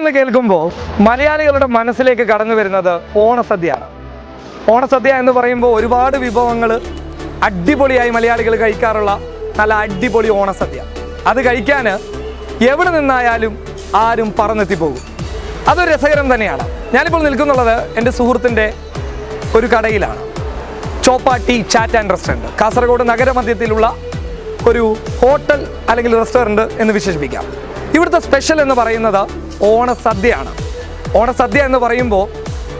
എന്ന് കേൾക്കുമ്പോൾ മലയാളികളുടെ മനസ്സിലേക്ക് കടന്നു വരുന്നത് ഓണസദ്യയാണ്. ഓണസദ്യ എന്ന് പറയുമ്പോൾ ഒരുപാട് വിഭവങ്ങൾ അടിപൊളിയായി മലയാളികൾ കഴിക്കാറുള്ള നല്ല അടിപൊളി ഓണസദ്യ. അത് കഴിക്കാൻ എവിടെ നിന്നായാലും ആരും പറന്നെത്തിപ്പോകും അതൊരു രസകരം തന്നെയാണ്. ഞാനിപ്പോൾ നിൽക്കുന്നുള്ളത് എന്റെ സുഹൃത്തിന്റെ ഒരു കടയിലാണ്. Chowpatty chaat and restaurant. Kasaragod നഗരമധ്യത്തിലുള്ള ഒരു ഹോട്ടൽ അല്ലെങ്കിൽ റെസ്റ്റോറന്റ് എന്ന് വിശേഷിപ്പിക്കാം. ഇവിടുത്തെ സ്പെഷ്യൽ എന്ന് പറയുന്നത് ഓണസദ്യയാണ്. ഓണസദ്യ എന്ന് പറയുമ്പോൾ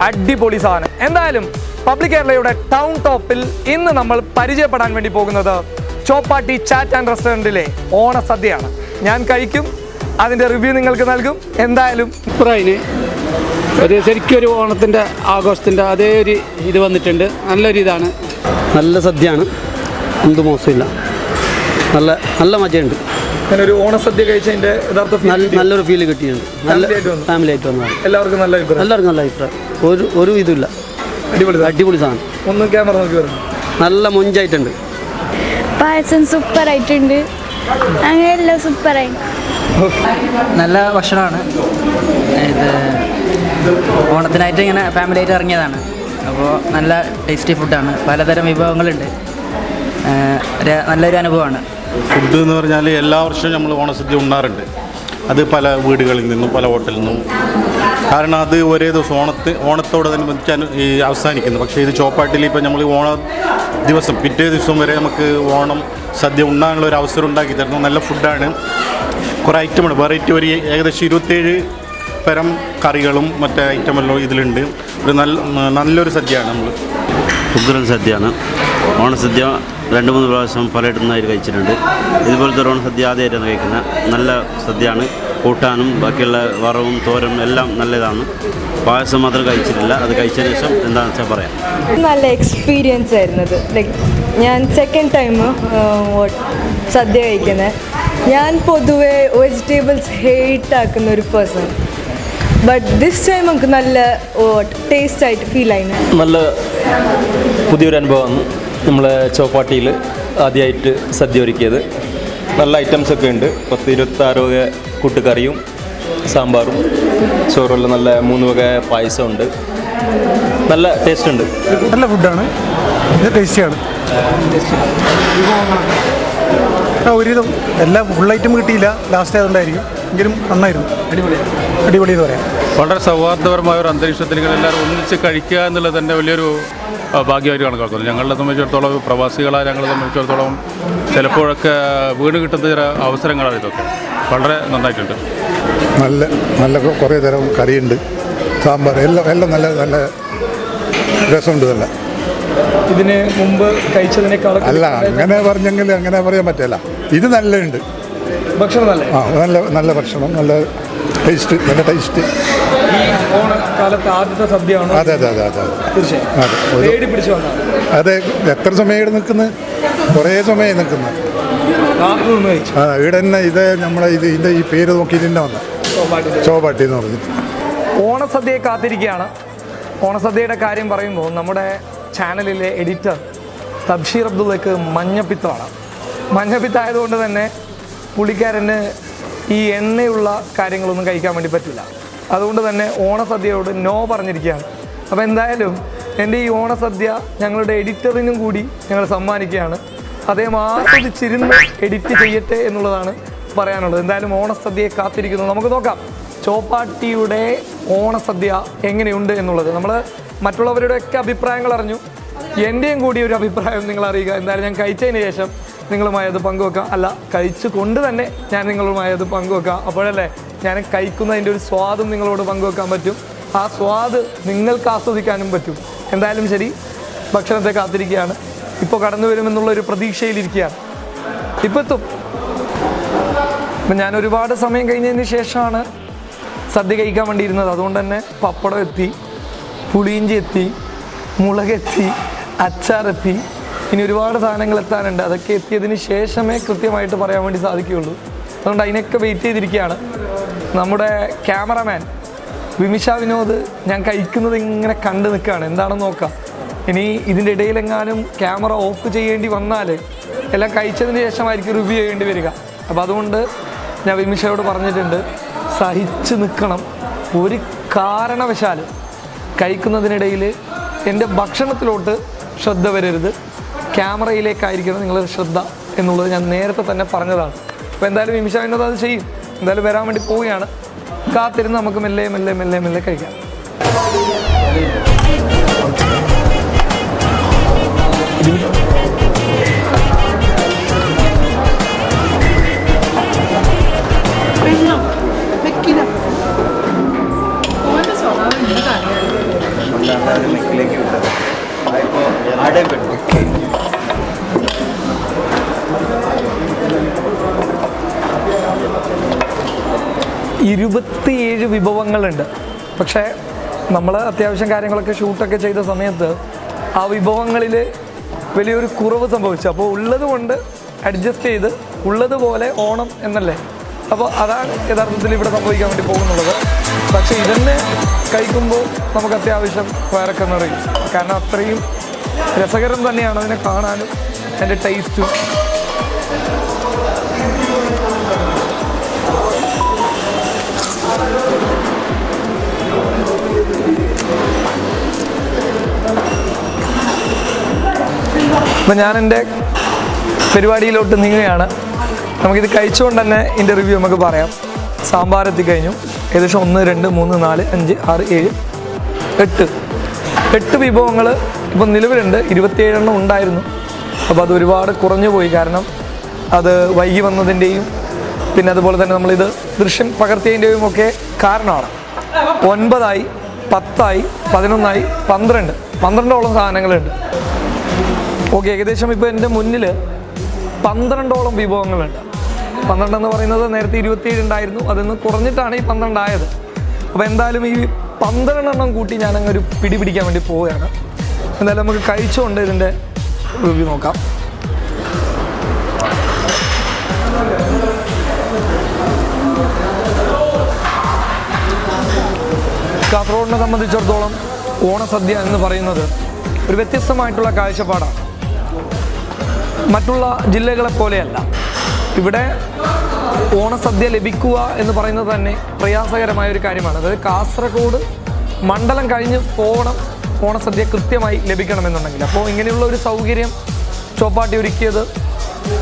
അടിപൊളി സാധനം. എന്തായാലും പബ്ലിക് കേരളയുടെ ടൗൺ ടോപ്പിൽ ഇന്ന് നമ്മൾ പരിചയപ്പെടാൻ വേണ്ടി പോകുന്നത് ചോപ്പാട്ടി ചാറ്റ് ആൻഡ് റെസ്റ്റോറന്റിലെ ഓണസദ്യയാണ്. ഞാൻ കഴിക്കും അതിന്റെ റിവ്യൂ നിങ്ങൾക്ക് നൽകും. എന്തായാലും ഇപ്രായിന് ഒരു ശരിക്കും ഒരു ഓണത്തിന്റെ ആഘോഷത്തിന്റെ അതേ ഒരു ഇത് വന്നിട്ടുണ്ട്. നല്ലൊരു ഇതാണ്. നല്ല സദ്യയാണ്. എന്ത് മോശമില്ല. നല്ല നല്ല മജയുണ്ട്. ഞാനൊരു ഓണസദ്യ കഴിച്ചതിന്റെ യഥാർത്ഥ. നല്ലൊരു ഫീൽ കിട്ടിയിട്ടുണ്ട്. നല്ല ഫാമിലി ആയിട്ട് വന്നതാണ്. എല്ലാവർക്കും നല്ല അഭിപ്രായം. എല്ലാവർക്കും നല്ല അഭിപ്രായം. ഒരു ഒരു ഇതുമില്ല. അടിപൊളി അടിപൊളി സാധനം. ഒന്ന് ക്യാമറ നോക്കി വരുന്നു നല്ല മൊഞ്ചായിട്ടുണ്ട്. പായസം സൂപ്പർ ആയിട്ടുണ്ട് അങ്ങനെ എല്ലാം സൂപ്പറായി. നല്ല ഭക്ഷണമാണ്. ഇത് ഓണത്തിനായിട്ട് ഇങ്ങനെ ഫാമിലി ആയിട്ട് ഇറങ്ങിയതാണ്. അപ്പോൾ നല്ല ടേസ്റ്റി ഫുഡാണ് പലതരം വിഭവങ്ങളുണ്ട്. ഒരു നല്ലൊരു അനുഭവമാണ്. ഫുഡ് എന്ന് പറഞ്ഞാൽ എല്ലാ വർഷവും നമ്മൾ ഓണസദ്യ ഉണ്ണാറുണ്ട്. അത് പല വീടുകളിൽ നിന്നും പല ഹോട്ടലിൽ നിന്നും. കാരണം അത് ഒരേ ദിവസം ഓണത്ത് ഓണത്തോടനുബന്ധിച്ച് ഈ അവസാനിക്കുന്നു. പക്ഷേ ഇത് ചോപ്പാട്ടിൽ ഇപ്പം നമ്മൾ ഓണ ദിവസം പിറ്റേ ദിവസം വരെ നമുക്ക് ഓണം സദ്യ ഉണ്ണാനുള്ള ഒരു അവസരം ഉണ്ടാക്കി തരുന്നു. നല്ല ഫുഡാണ്. കുറേ ഐറ്റമാണ്. വെറൈറ്റി ഒരു ഏകദേശം ഇരുപത്തേഴ് പരം കറികളും മറ്റേ ഐറ്റമെല്ലാം ഇതിലുണ്ട്. ഒരു നല്ല നല്ലൊരു സദ്യയാണ് നമ്മൾ ഉഗ്രൻ സദ്യയാണ്. ഓണസദ്യ രണ്ട് മൂന്ന് പ്രാവശ്യം പലയിടത്തു നിന്നായി കഴിച്ചിട്ടുണ്ട്. ഇതുപോലത്തെ ഒരു ഓണസദ്യ ആദ്യമായിട്ടാണ് കഴിക്കുന്നത്. നല്ല സദ്യയാണ്. കൂട്ടാനും ബാക്കിയുള്ള വറവും തോരനും എല്ലാം നല്ലതാണ്. പായസം മാത്രം കഴിച്ചിട്ടില്ല. അത് കഴിച്ചതിന് ശേഷം എന്താണെന്ന് വെച്ചാൽ പറയാം. നല്ല എക്സ്പീരിയൻസ് ആയിരുന്നു അത് ലൈക്ക് ഞാൻ സെക്കൻഡ് ടൈം സദ്യ കഴിക്കുന്നത് ഞാൻ പൊതുവെ വെജിറ്റബിൾസ് ഹേറ്റ് ആക്കുന്ന ഒരു പേഴ്സൺ ബട്ട് ദിസ് ടൈം നമുക്ക് നല്ല ടേസ്റ്റ് ആയിട്ട് ഫീൽ ആയിരുന്നു നല്ല പുതിയൊരു അനുഭവമാണ് നമ്മളെ ചോപ്പാട്ടിയിൽ ആദ്യമായിട്ട് സദ്യ ഒരുക്കിയത്. നല്ല ഐറ്റംസ് ഒക്കെ ഉണ്ട്. പത്ത് ഇരുപത്താറ് കൂട്ടുകറിയും സാമ്പാറും ചോറുള്ള നല്ല മൂന്ന് വക പായസം ഉണ്ട്. നല്ല ടേസ്റ്റ് ഉണ്ട്. നല്ല ഫുഡാണ് ടേസ്റ്റിയാണ് ആ ഒരുവിധം എല്ലാം ഫുൾ ഐറ്റം കിട്ടിയില്ല. ലാസ്റ്റ് ആയതുകൊണ്ടായിരിക്കും. എങ്കിലും നന്നായിരുന്നു. അടിപൊളിയാണ് അടിപൊളി എന്ന് പറയാം. വളരെ സൗഹാർദ്ദപരമായ ഒരു അന്തരീക്ഷത്തിൽ എല്ലാവരും ഒന്നിച്ച് കഴിക്കുക എന്നുള്ളത് തന്നെ വലിയൊരു ഭാഗ്യമായിട്ട് കണക്കാക്കുന്നു. ഞങ്ങളെ സംബന്ധിച്ചിടത്തോളം പ്രവാസികളായ ഞങ്ങളെ സംബന്ധിച്ചിടത്തോളം ചിലപ്പോഴൊക്കെ വീട് കിട്ടുന്ന ചില അവസരങ്ങളാണ് ഇതൊക്കെ. വളരെ നന്നായിട്ടുണ്ട്. നല്ല നല്ല കുറേ തരം കറിയുണ്ട്. സാമ്പാർ എല്ലാം എല്ലാം നല്ല നല്ല രസമുണ്ട് നല്ല. ഇതിന് മുമ്പ് കഴിച്ചതിനേക്കാൾ അല്ല അങ്ങനെ പറഞ്ഞെങ്കിൽ അങ്ങനെ പറയാൻ പറ്റില്ല. ഇത് നല്ലുണ്ട് ഭക്ഷണം നല്ല? ആ നല്ല നല്ല ഭക്ഷണം നല്ല ടേസ്റ്റ് നല്ല ടേസ്റ്റ് അതെ അതെ അതെ അതെ അതെ. അതെ എത്ര സമയം ഇവിടെ നിൽക്കുന്നു? കുറേ സമയം നിൽക്കുന്നു. ആ ഇവിടെ തന്നെ ഇത് നമ്മളെ ഇത് ഇതിന്റെ ഈ പേര് നോക്കി ഇതിന്റെ വന്ന. ചോപാട്ടി എന്ന് പറഞ്ഞിട്ട്. ഓണസദ്യയെ കാത്തിരിക്കുകയാണ്. ഓണസദ്യയുടെ കാര്യം പറയുമ്പോൾ നമ്മുടെ ചാനലിലെ എഡിറ്റർ തബ്ഷീർ അബ്ദുള്ളക്ക് മഞ്ഞപ്പിത്തമാണ്. മഞ്ഞപ്പിത്തായതുകൊണ്ട് തന്നെ പുള്ളിക്കാരന് ഈ എണ്ണയുള്ള കാര്യങ്ങളൊന്നും കഴിക്കാൻ വേണ്ടി പറ്റില്ല. അതുകൊണ്ട് തന്നെ ഓണസദ്യയോട് നോ പറഞ്ഞിരിക്കുകയാണ്. അപ്പോൾ എന്തായാലും എന്റെ ഈ ഓണസദ്യ ഞങ്ങളുടെ എഡിറ്ററിനും കൂടി ഞങ്ങൾ സമ്മാനിക്കുകയാണ്. അദ്ദേഹം ആസ്വദിച്ചിരുന്ന് എഡിറ്റ് ചെയ്യട്ടെ എന്നുള്ളതാണ് പറയാനുള്ളത്. എന്തായാലും ഓണസദ്യയെ കാത്തിരിക്കുന്നു. നമുക്ക് നോക്കാം. ചോപ്പാട്ടിയുടെ ഓണസദ്യ എങ്ങനെയുണ്ട് എന്നുള്ളത്. നമ്മൾ മറ്റുള്ളവരുടെയൊക്കെ അഭിപ്രായങ്ങൾ അറിഞ്ഞു. എന്റെയും കൂടി ഒരു അഭിപ്രായം നിങ്ങൾ അറിയുക. എന്തായാലും ഞാൻ കഴിച്ചതിന് ശേഷം നിങ്ങളുമായി അത് പങ്കുവെക്കാം. അല്ല കഴിച്ചു കൊണ്ട് തന്നെ ഞാൻ നിങ്ങളുമായി അത് പങ്കുവെക്കാം. അപ്പോഴല്ലേ ഞാൻ കഴിക്കുന്നതിന്റെ ഒരു സ്വാദും നിങ്ങളോട് പങ്കുവെക്കാൻ പറ്റും. ആ സ്വാദ് നിങ്ങൾക്ക് ആസ്വദിക്കാനും പറ്റും. എന്തായാലും ശരി ഭക്ഷണത്തെ കാത്തിരിക്കുകയാണ്. ഇപ്പോൾ കടന്നു വരുമെന്നുള്ള ഒരു പ്രതീക്ഷയിലിരിക്കുകയാണ് ഇപ്പോൾ എത്തും. അപ്പം ഞാൻ ഒരുപാട് സമയം കഴിഞ്ഞതിന് ശേഷമാണ് സദ്യ കഴിക്കാൻ വേണ്ടി ഇരുന്നത് അതുകൊണ്ട് തന്നെ പപ്പടം എത്തി പുളിയിഞ്ചി എത്തി മുളകെത്തി അച്ചാറെത്തി ഇനി ഒരുപാട് സാധനങ്ങൾ എത്താനുണ്ട്. അതൊക്കെ എത്തിയതിന് ശേഷമേ കൃത്യമായിട്ട് പറയാൻ വേണ്ടി സാധിക്കുകയുള്ളൂ. അതുകൊണ്ട് അതിനൊക്കെ വെയിറ്റ് ചെയ്തിരിക്കുകയാണ്. നമ്മുടെ ക്യാമറമാൻ വിമിഷ വിനോദ് ഞാൻ കഴിക്കുന്നത് ഇങ്ങനെ കണ്ടു നിൽക്കുകയാണ്. എന്താണെന്ന് നോക്കാം. ഇനി ഇതിന്റെ ഇടയിലെങ്ങാനും ക്യാമറ ഓഫ് ചെയ്യേണ്ടി വന്നാൽ എല്ലാം കഴിച്ചതിന് ശേഷമായിരിക്കും റിവ്യൂ ചെയ്യേണ്ടി വരിക. അപ്പോൾ അതുകൊണ്ട് ഞാൻ വിമിഷയോട് പറഞ്ഞിട്ടുണ്ട് സഹിച്ച് നിൽക്കണം. ഒരു കാരണവശാലും കഴിക്കുന്നതിനിടയിൽ എന്റെ ഭക്ഷണത്തിലോട്ട് ശ്രദ്ധ വരരുത്. ക്യാമറയിലേക്കായിരിക്കണം നിങ്ങളുടെ ശ്രദ്ധ എന്നുള്ളത് ഞാൻ നേരത്തെ തന്നെ പറഞ്ഞതാണ്. അപ്പോൾ എന്തായാലും നിമിഷ വിനോദ് അത് ചെയ്യും. എന്തായാലും വരാൻ വേണ്ടി പോവുകയാണ്. കാത്തിരുന്ന് നമുക്ക് മെല്ലെ മെല്ലെ മെല്ലെ മെല്ലെ കഴിക്കാം. ഇരുപത്തിയേഴ് വിഭവങ്ങളുണ്ട്. പക്ഷേ നമ്മൾ അത്യാവശ്യം കാര്യങ്ങളൊക്കെ ഷൂട്ടൊക്കെ ചെയ്ത സമയത്ത് ആ വിഭവങ്ങളിൽ വലിയൊരു കുറവ് സംഭവിച്ചു. അപ്പോൾ ഉള്ളത് കൊണ്ട് അഡ്ജസ്റ്റ് ചെയ്ത് ഉള്ളതുപോലെ ഓണം എന്നല്ലേ? അപ്പോൾ അതാണ് യഥാർത്ഥത്തിൽ ഇവിടെ സംഭവിക്കാൻ വേണ്ടി പോകുന്നുള്ളത് പക്ഷേ ഇതന്നെ കഴിക്കുമ്പോൾ നമുക്ക് അത്യാവശ്യം വയറൊക്കെ നിറയും. കാരണം അത്രയും രസകരം തന്നെയാണ് അതിനെ കാണാനും അതിന്റെ ടേസ്റ്റും അപ്പം ഞാൻ എന്റെ പരിപാടിയിലോട്ട് നീങ്ങുകയാണ്. നമുക്കിത് കഴിച്ചുകൊണ്ട് തന്നെ ഇതിന്റെ റിവ്യൂ നമുക്ക് പറയാം. സാമ്പാർ എത്തിക്കഴിഞ്ഞു ഏകദേശം ഒന്ന് രണ്ട് മൂന്ന് നാല് അഞ്ച് ആറ് ഏഴ് എട്ട്. എട്ട് വിഭവങ്ങൾ ഇപ്പം നിലവിലുണ്ട്. ഇരുപത്തിയേഴെണ്ണം ഉണ്ടായിരുന്നു. അപ്പോൾ അത് ഒരുപാട് കുറഞ്ഞു പോയി. കാരണം അത് വൈകി വന്നതിന്റെയും പിന്നെ അതുപോലെ തന്നെ നമ്മളിത് ദൃശ്യം പകർത്തിയതിന്റെയും ഒക്കെ കാരണമാണ്. ഒൻപതായി പത്തായി പതിനൊന്നായി പന്ത്രണ്ട്. പന്ത്രണ്ടോളം സാധനങ്ങളുണ്ട്. ഓക്കെ ഏകദേശം ഇപ്പോൾ എന്റെ മുന്നിൽ പന്ത്രണ്ടോളം വിഭവങ്ങളുണ്ട്. പന്ത്രണ്ടെന്ന് പറയുന്നത് നേരത്തെ ഇരുപത്തിയേഴ് ഉണ്ടായിരുന്നു. അതിന്ന് കുറഞ്ഞിട്ടാണ് ഈ പന്ത്രണ്ടായത്. അപ്പോൾ എന്തായാലും ഈ പന്ത്രണ്ടെണ്ണം കൂട്ടി ഞാനങ്ങ് ഒരു പിടി പിടിക്കാൻ വേണ്ടി പോവുകയാണ്. എന്തായാലും നമുക്ക് കഴിച്ചുകൊണ്ട് ഇതിന്റെ റിവ്യൂ നോക്കാം. കാസർഗോഡിനെ സംബന്ധിച്ചിടത്തോളം ഓണസദ്യ എന്ന് പറയുന്നത് ഒരു വ്യത്യസ്തമായിട്ടുള്ള കാഴ്ചപ്പാടാണ്. മറ്റുള്ള ജില്ലകളെ പോലെയല്ല. ഇവിടെ ഓണസദ്യ ലഭിക്കുക എന്ന് പറയുന്നത് തന്നെ പ്രയാസകരമായ ഒരു കാര്യമാണ്. അതായത് കാസർഗോഡ് മണ്ഡലം കഴിഞ്ഞ് പോകണം ഓണസദ്യ കൃത്യമായി ലഭിക്കണമെന്നുണ്ടെങ്കിൽ. അപ്പോൾ ഇങ്ങനെയുള്ള ഒരു സൗകര്യം ചോപ്പാട്ടി ഒരുക്കിയത്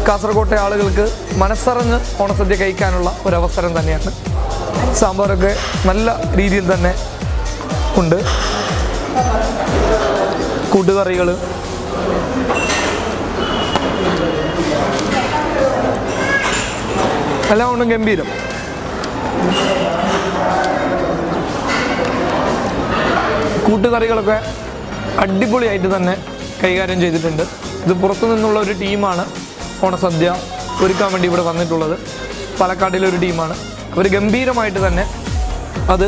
കാസർഗോട്ടെ ആളുകൾക്ക് മനസ്സറിഞ്ഞ് ഓണസദ്യ കഴിക്കാനുള്ള ഒരവസരം തന്നെയാണ്. സാമ്പാറൊക്കെ നല്ല രീതിയിൽ തന്നെ ഉണ്ട്. കൂട്ടുകറികൾ എല്ലാം ഗംഭീരം. കൂട്ടുകറികളൊക്കെ അടിപൊളിയായിട്ട് തന്നെ കൈകാര്യം ചെയ്തിട്ടുണ്ട്. ഇത് പുറത്തു നിന്നുള്ള ഒരു ടീമാണ് ഓണസദ്യ ഒരുക്കാൻ വേണ്ടി ഇവിടെ വന്നിട്ടുള്ളത്. പാലക്കാടിലെ ഒരു ടീമാണ്. അവർ ഗംഭീരമായിട്ട് തന്നെ അത്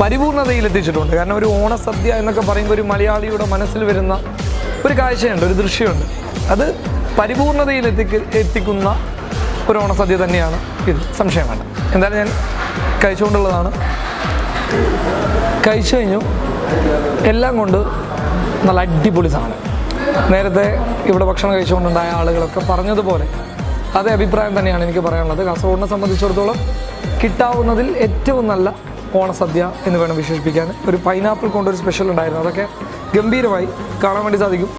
പരിപൂർണതയിൽ എത്തിച്ചിട്ടുണ്ട് കാരണം ഒരു ഓണസദ്യ എന്നൊക്കെ പറയുമ്പോൾ ഒരു മലയാളിയുടെ മനസ്സിൽ വരുന്ന ഒരു കാഴ്ചയുണ്ട് ഒരു ദൃശ്യമുണ്ട്. അത് പരിപൂർണതയിൽ എത്തിക്ക് എത്തിക്കുന്ന ഒരു ഓണസദ്യ തന്നെയാണ് ഇത്. സംശയം വേണ്ട. എന്തായാലും ഞാൻ കഴിച്ചുകൊണ്ടുള്ളതാണ്. കഴിച്ചു കഴിഞ്ഞു. എല്ലാം കൊണ്ട് നല്ല അടിപൊളി സാധനം. നേരത്തെ ഇവിടെ ഭക്ഷണം കഴിച്ചുകൊണ്ടുണ്ടായ ആളുകളൊക്കെ പറഞ്ഞതുപോലെ അതേ അഭിപ്രായം തന്നെയാണ് എനിക്ക് പറയാനുള്ളത്. കാസർഗോഡിനെ സംബന്ധിച്ചിടത്തോളം കിട്ടാവുന്നതിൽ ഏറ്റവും നല്ല ഓണസദ്യ എന്ന് വേണം വിശേഷിപ്പിക്കാൻ. ഒരു പൈനാപ്പിൾ കൊണ്ടൊരു സ്പെഷ്യൽ ഉണ്ടായിരുന്നു. അതൊക്കെ ഗംഭീരമായി കാണാൻ വേണ്ടി സാധിക്കും.